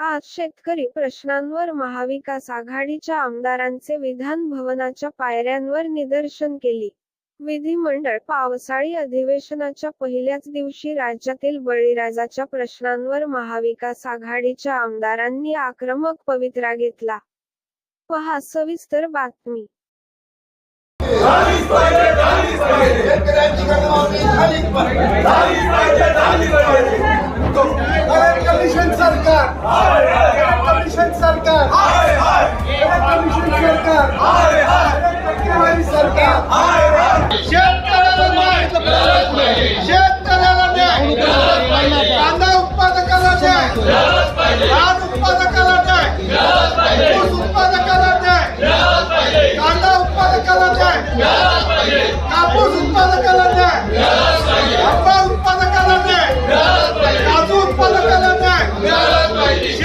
आज शेतकरी प्रश्नांवर महाविकास आघाडीच्या आमदारांचे विधान भवनाच्या पायऱ्यांवर निदर्शन केली. विधिमंडळ पावसाळी अधिवेशनाच्या पहिल्याच दिवशी राज्यातील बळीराजाच्या प्रश्नांवर महाविकास आघाडीच्या आमदारांनी आक्रमक पवित्रा घेतला. पहा सविस्तर बातमी. शेतकऱ्याला न्याय. कांदा उत्पादकाला न्याय. धान उत्पादकाला न्याय. ऊस उत्पादकाला न्याय. कांदा उत्पादकाला न्याय. कापूस उत्पादकाला न्याय. आंबा उत्पादकाला न्याय. काजू उत्पादकाला न्याय.